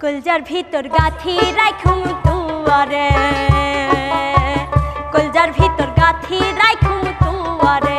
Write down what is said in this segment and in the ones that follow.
কুলজার ভিতর গাথি রাখুম তুয়ারে কুলজার ভিতর গাথি রাখুম তুয়ারে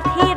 thi.